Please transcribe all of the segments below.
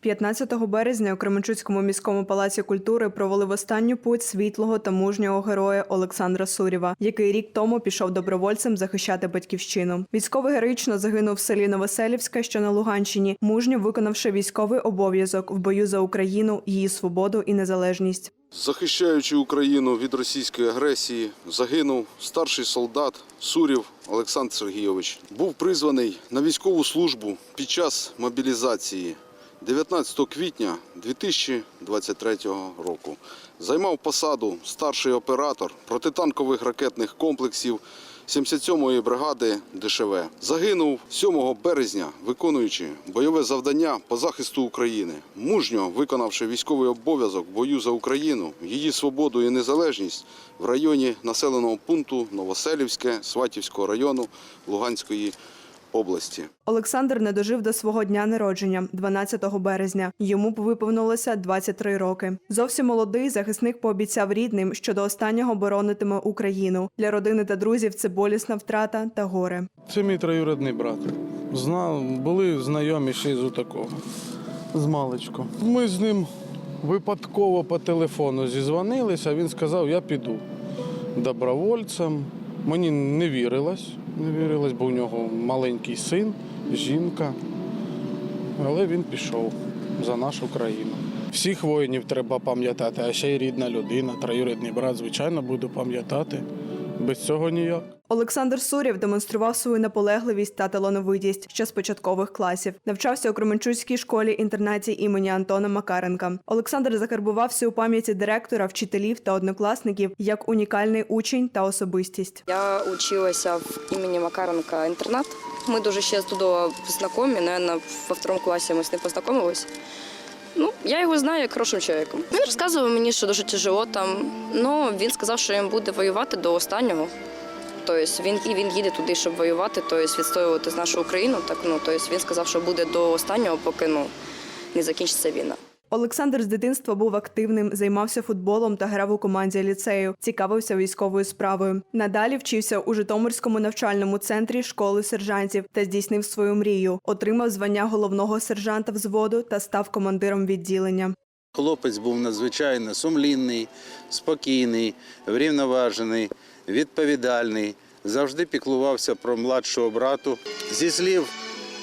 15 березня у Кременчуцькому міському палаці культури провели в останню путь світлого та мужнього героя Олександра Сурєва, який рік тому пішов добровольцем захищати батьківщину. Військовий героїчно загинув в селі Новоселівське, що на Луганщині, мужньо виконавши військовий обов'язок в бою за Україну, її свободу і незалежність. Захищаючи Україну від російської агресії, загинув старший солдат Сурів Олександр Сергійович. Був призваний на військову службу під час мобілізації 19 квітня 2023 року. Займав посаду старший оператор протитанкових ракетних комплексів 77-ї бригади ДШВ. Загинув 7 березня, виконуючи бойове завдання по захисту України, мужньо виконавши військовий обов'язок бою за Україну, її свободу і незалежність в районі населеного пункту Новоселівське Сватівського району Луганської області. Олександр не дожив до свого дня народження 12 березня. Йому б виповнилося 23 роки. Зовсім молодий захисник пообіцяв рідним, що до останнього боронитиме Україну. Для родини та друзів це болісна втрата та горе. Це мій троюрідний брат. Знав, були знайомі ще з такого. З маличку. Ми з ним випадково по телефону зізвонилися, він сказав, я піду добровольцем. Мені не вірилось, не вірилось, бо у нього маленький син, жінка. Але він пішов за нашу країну. Всіх воїнів треба пам'ятати, а ще й рідна людина, троюрідний брат, звичайно, буду пам'ятати. Без цього ніяк. Олександр Сурєв демонстрував свою наполегливість та талановитість ще з початкових класів. Навчався у Кременчуцькій школі інтернаті імені Антона Макаренка. Олександр закарбувався у пам'яті директора, вчителів та однокласників як унікальний учень та особистість. Я училася в імені Макаренка інтернат. Ми дуже ще чудово знайомі, наверное, во второму класі ми з ним познайомились. Ну, я його знаю як хорошим чоловіком. Він розказував мені, що дуже тяжело там. Ну, він сказав, що він буде воювати до останнього. Тобто він і він їде туди, щоб воювати, тобто відстоювати нашу Україну. Так ну тобто він сказав, що буде до останнього, поки ну не закінчиться війна. Олександр з дитинства був активним, займався футболом та грав у команді ліцею, цікавився військовою справою. Надалі вчився у Житомирському навчальному центрі школи сержантів та здійснив свою мрію. Отримав звання головного сержанта взводу та став командиром відділення. Хлопець був надзвичайно сумлінний, спокійний, врівноважений, відповідальний, завжди піклувався про младшого брату. Зі слів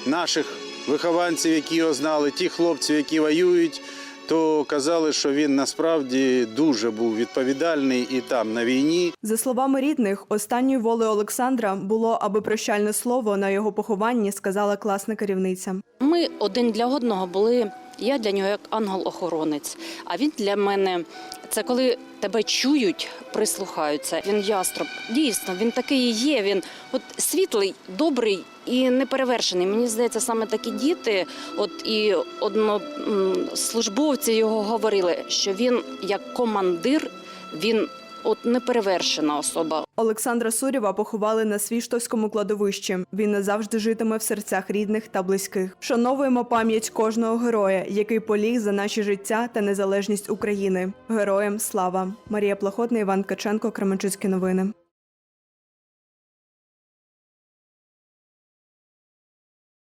наших вихованців, які його знали, ті хлопці, які воюють, то казали, що він насправді дуже був відповідальний і там на війні, За словами рідних, останньою волею Олександра було, аби прощальне слово на його похованні сказала класна керівниця. Ми один для одного були. Я для нього як ангел-охоронець. А він для мене це коли тебе чують, прислухаються. Він яструб. Дійсно, він такий і є. Він от світлий, добрий і неперевершений. Мені здається, саме такі діти, от і однослужбовці його говорили, що він як командир, він от неперевершена особа. Олександра Сурєва поховали на Свіштовському кладовищі. Він назавжди житиме в серцях рідних та близьких. Шановуємо пам'ять кожного героя, який поліг за наші життя та незалежність України. Героям слава! Марія Плахотна, Іван Каченко, Кременчуцькі новини.